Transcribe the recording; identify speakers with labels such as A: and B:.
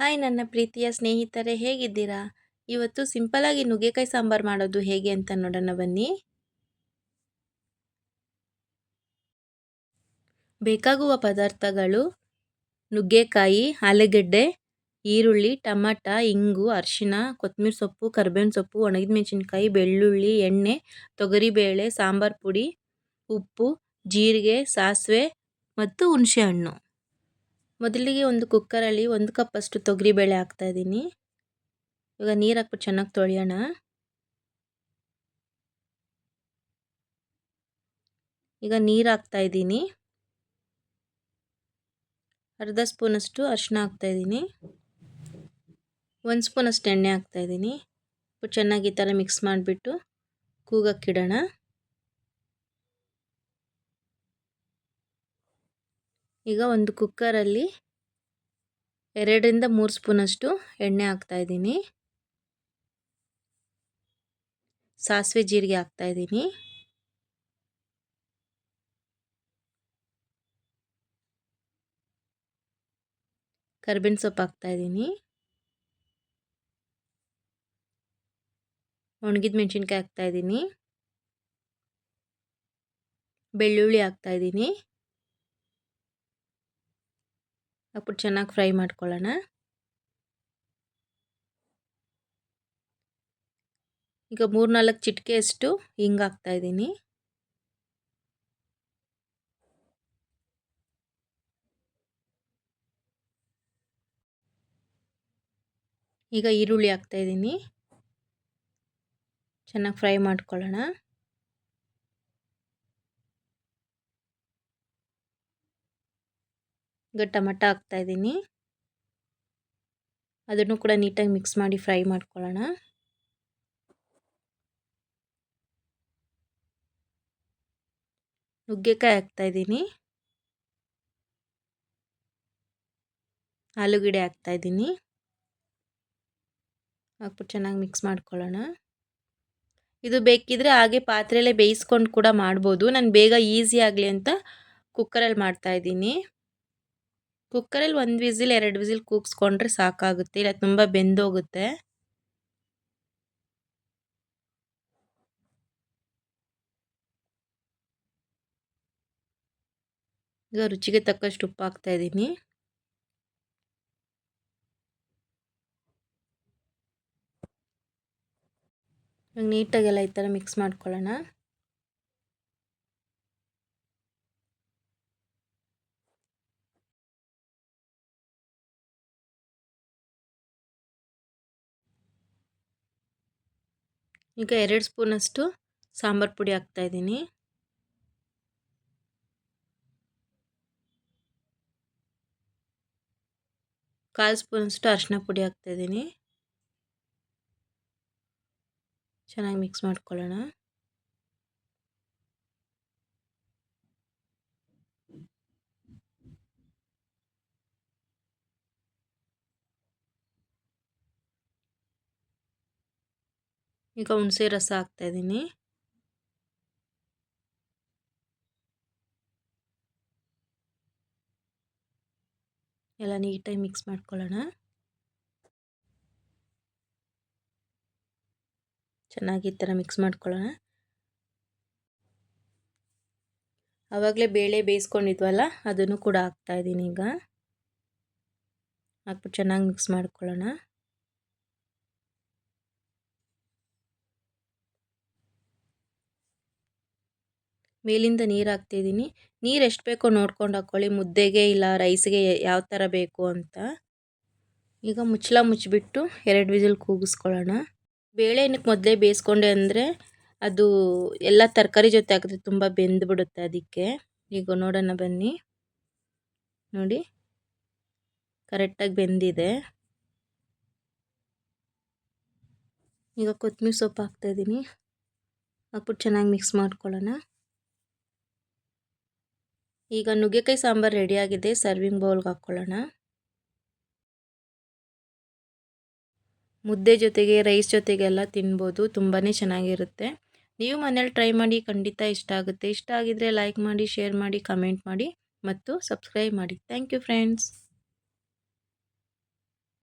A: Hi, ನನ್ನ ಪ್ರೀತಿಯ ಸ್ನೇಹಿತರೆ, ಹೇಗಿದ್ದೀರಾ? ಇವತ್ತು ಸಿಂಪಲಾಗಿ ನುಗ್ಗೆಕಾಯಿ ಸಾಂಬಾರು ಮಾಡೋದು ಹೇಗೆ ಅಂತ ನೋಡೋಣ ಬನ್ನಿ. ಬೇಕಾಗುವ ಪದಾರ್ಥಗಳು ನುಗ್ಗೆಕಾಯಿ, ಆಲೂಗೆಡ್ಡೆ, ಈರುಳ್ಳಿ, ಟಮಾಟ, ಇಂಗು ಅರಿಶಿನ ಕೊತ್ತಂಬರಿ ಸೊಪ್ಪು, ಕರ್ಬೇವಿನ ಸೊಪ್ಪು, ಒಣಗಿದ ಮೆಣಸಿನ್ಕಾಯಿ, ಬೆಳ್ಳುಳ್ಳಿ, ಎಣ್ಣೆ, ತೊಗರಿಬೇಳೆ, ಸಾಂಬಾರು ಪುಡಿ, ಉಪ್ಪು, ಜೀರಿಗೆ, ಸಾಸಿವೆ ಮತ್ತು ಹುಣಸೆಹಣ್ಣು. ಮೊದಲಿಗೆ ಒಂದು ಕುಕ್ಕರಲ್ಲಿ ಒಂದು ಕಪ್ ಕಪ್ಪಷ್ಟು ತೊಗರಿಬೇಳೆ ಹಾಕ್ತಾಯಿದ್ದೀನಿ ಇವಾಗ ನೀರು ಹಾಕ್ಬಿಟ್ಟು ಚೆನ್ನಾಗಿ ತೊಳೆಯೋಣ. ಈಗ ನೀರು ಹಾಕ್ತಾಯಿದ್ದೀನಿ ಅರ್ಧ ಸ್ಪೂನಷ್ಟು ಅರಿಶಿನ ಹಾಕ್ತಾಯಿದ್ದೀನಿ ಒಂದು ಸ್ಪೂನಷ್ಟು ಎಣ್ಣೆ ಹಾಕ್ತಾಯಿದ್ದೀನಿ ಚೆನ್ನಾಗಿ ಈ ಥರ ಮಿಕ್ಸ್ ಮಾಡಿಬಿಟ್ಟು ಕೂಗಕ್ಕಿಡೋಣ ಈಗ ಒಂದು ಕುಕ್ಕರಲ್ಲಿ ಎರಡರಿಂದ ಮೂರು ಸ್ಪೂನಷ್ಟು ಎಣ್ಣೆ ಹಾಕ್ತಾಯಿದ್ದೀನಿ ಸಾಸಿವೆ ಜೀರಿಗೆ ಹಾಕ್ತಾಯಿದ್ದೀನಿ ಕರ್ಬೇವಿನ ಸೊಪ್ಪು ಹಾಕ್ತಾಯಿದ್ದೀನಿ ಒಣಗಿದ ಮೆಣಸಿನ್ಕಾಯಿ ಹಾಕ್ತಾಯಿದ್ದೀನಿ ಬೆಳ್ಳುಳ್ಳಿ ಹಾಕ್ತಾಯಿದ್ದೀನಿ ಹಾಕ್ಬಿಟ್ಟು ಚೆನ್ನಾಗಿ ಫ್ರೈ ಮಾಡ್ಕೊಳ್ಳೋಣ. ಈಗ ಮೂರು ನಾಲ್ಕು ಚಿಟಿಕೆಯಷ್ಟು ಹಿಂಗೆ ಹಾಕ್ತಾಯಿದ್ದೀನಿ ಈಗ ಈರುಳ್ಳಿ ಹಾಕ್ತಾಯಿದ್ದೀನಿ ಚೆನ್ನಾಗಿ ಫ್ರೈ ಮಾಡ್ಕೊಳ್ಳೋಣ. ಈಗ ಟೊಮಟ ಹಾಕ್ತಾಯಿದ್ದೀನಿ ಅದನ್ನು ಕೂಡ ನೀಟಾಗಿ ಮಿಕ್ಸ್ ಮಾಡಿ ಫ್ರೈ ಮಾಡ್ಕೊಳ್ಳೋಣ. ನುಗ್ಗೆಕಾಯಿ ಹಾಕ್ತಾಯಿದ್ದೀನಿ ಆಲೂಗಡ್ಡೆ ಹಾಕ್ತಾಯಿದ್ದೀನಿ ಹಾಕ್ಬಿಟ್ಟು ಚೆನ್ನಾಗಿ ಮಿಕ್ಸ್ ಮಾಡ್ಕೊಳ್ಳೋಣ. ಇದು ಬೇಕಿದ್ರೆ ಹಾಗೆ ಪಾತ್ರೆಯಲ್ಲೇ ಬೇಯಿಸ್ಕೊಂಡು ಕೂಡ ಮಾಡ್ಬೋದು. ನಾನು ಬೇಗ ಈಸಿ ಆಗಲಿ ಅಂತ ಕುಕ್ಕರಲ್ಲಿ ಮಾಡ್ತಾಯಿದ್ದೀನಿ ಕುಕ್ಕರಲ್ಲಿ ಒಂದು ವಿಸಿಲ್, ಎರಡು ವಿಸಿಲ್ ಕೂಗಿಸ್ಕೊಂಡ್ರೆ ಸಾಕಾಗುತ್ತೆ. ಇಲ್ಲ, ತುಂಬ ಬೆಂದೋಗುತ್ತೆ. ಈಗ ರುಚಿಗೆ ತಕ್ಕಷ್ಟು ಉಪ್ಪು ಹಾಕ್ತಾ ಇದ್ದೀನಿ ನೀಟಾಗೆಲ್ಲ ಈ ಥರ ಮಿಕ್ಸ್ ಮಾಡ್ಕೊಳ್ಳೋಣ. ಈಗ ಎರಡು ಸ್ಪೂನಷ್ಟು ಸಾಂಬಾರು ಪುಡಿ ಹಾಕ್ತಾಯಿದ್ದೀನಿ ಕಾಲು ಸ್ಪೂನಷ್ಟು ಅರಿಶಿನ ಪುಡಿ ಹಾಕ್ತಾಯಿದ್ದೀನಿ ಚೆನ್ನಾಗಿ ಮಿಕ್ಸ್ ಮಾಡ್ಕೊಳ್ಳೋಣ. ಈಗ ಹುಣಸೆ ರಸ ಹಾಕ್ತಾಯಿದ್ದೀನಿ ಎಲ್ಲ ನೀಟಾಗಿ ಮಿಕ್ಸ್ ಮಾಡ್ಕೊಳ್ಳೋಣ. ಚೆನ್ನಾಗಿ ಈ ಥರ ಮಿಕ್ಸ್ ಮಾಡ್ಕೊಳ್ಳೋಣ. ಆವಾಗಲೇ ಬೇಳೆ ಬೇಯಿಸ್ಕೊಂಡಿದ್ವಲ್ಲ, ಅದನ್ನು ಕೂಡ ಹಾಕ್ತಾಯಿದ್ದೀನಿ ಈಗ. ಹಾಕ್ಬಿಟ್ಟು ಚೆನ್ನಾಗಿ ಮಿಕ್ಸ್ ಮಾಡ್ಕೊಳ್ಳೋಣ. ಮೇಲಿಂದ ನೀರು ಹಾಕ್ತಿದ್ದೀನಿ ನೀರು ಎಷ್ಟು ಬೇಕೋ ನೋಡ್ಕೊಂಡು ಹಾಕ್ಕೊಳ್ಳಿ ಮುದ್ದೆಗೆ ಇಲ್ಲ ರೈಸ್ಗೆ ಯಾವ ಥರ ಬೇಕು ಅಂತ. ಈಗ ಮುಚ್ಚಳ ಮುಚ್ಚಿಬಿಟ್ಟು ಎರಡು ವಿಸಿಲ್ ಕೂಗಿಸ್ಕೊಳ್ಳೋಣ. ಬೇಳೆ ಏನಕ್ಕೆ ಮೊದಲೇ ಬೇಯಿಸ್ಕೊಂಡೆ ಅಂದರೆ ಅದು ಎಲ್ಲ ತರಕಾರಿ ಜೊತೆ ಹಾಕಿದ್ರೆ ತುಂಬ ಬೆಂದುಬಿಡುತ್ತೆ ಅದಕ್ಕೆ. ಈಗ ನೋಡೋಣ ಬನ್ನಿ. ನೋಡಿ. ಕರೆಕ್ಟಾಗಿ ಬೆಂದಿದೆ. ಈಗ ಕೊತ್ತಂಬರಿ ಸೊಪ್ಪು ಹಾಕ್ತಾಯಿದ್ದೀನಿ ಹಾಕ್ಬಿಟ್ಟು ಚೆನ್ನಾಗಿ ಮಿಕ್ಸ್ ಮಾಡ್ಕೊಳ್ಳೋಣ. ಈಗ ನುಗ್ಗೆಕಾಯಿ ಸಾಂಬಾರು ರೆಡಿಯಾಗಿದೆ ಸರ್ವಿಂಗ್ ಬೌಲ್ಗೆ ಹಾಕ್ಕೊಳ್ಳೋಣ. ಮುದ್ದೆ ಜೊತೆಗೆ ರೈಸ್ ಜೊತೆಗೆಲ್ಲ ತಿನ್ಬೋದು. ತುಂಬಾ ಚೆನ್ನಾಗಿರುತ್ತೆ. ನೀವು ಮನೇಲಿ ಟ್ರೈ ಮಾಡಿ ಖಂಡಿತ ಇಷ್ಟ ಆಗುತ್ತೆ. ಇಷ್ಟ ಆಗಿದರೆ ಲೈಕ್ ಮಾಡಿ ಶೇರ್ ಮಾಡಿ ಕಮೆಂಟ್ ಮಾಡಿ ಮತ್ತು ಸಬ್ಸ್ಕ್ರೈಬ್ ಮಾಡಿ. Thank you friends